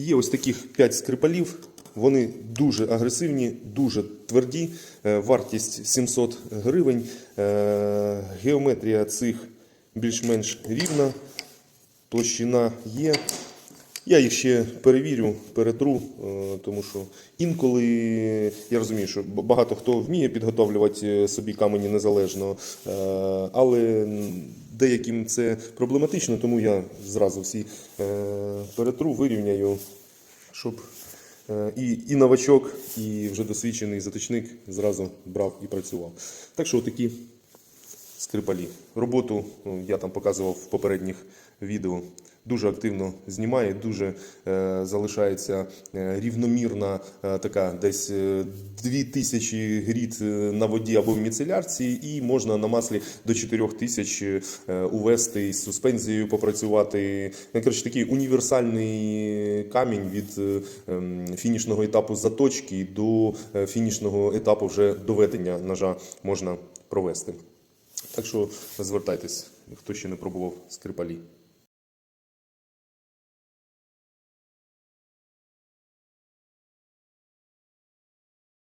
Є ось таких 5 скрипалів. Вони дуже агресивні, дуже тверді. Е, Вартість 700 гривень. Е, Геометрія цих більш-менш рівна. Площина є. Я їх ще перевірю, перетру, е, тому що інколи я розумію, що багато хто вміє підготовлювати собі камені незалежно, але деяким це проблематично, тому я зразу всі е, перетру, вирівняю, щоб е, і, і новачок, і вже досвідчений заточник зразу брав і працював. Так що такі скрипалі. Роботу ну, я там показував в попередніх відео. Дуже активно знімає, дуже е, залишається е, рівномірна е, така десь е, 2000 гріт на воді або в міцелярці, і можна на маслі до 4000 е, увести із суспензією попрацювати. Ну, Коротше, такий універсальний камінь від ем, фінішного етапу заточки до фінішного етапу вже доведення ножа можна провести. Так що звертайтесь, хто ще не пробував скрипалі.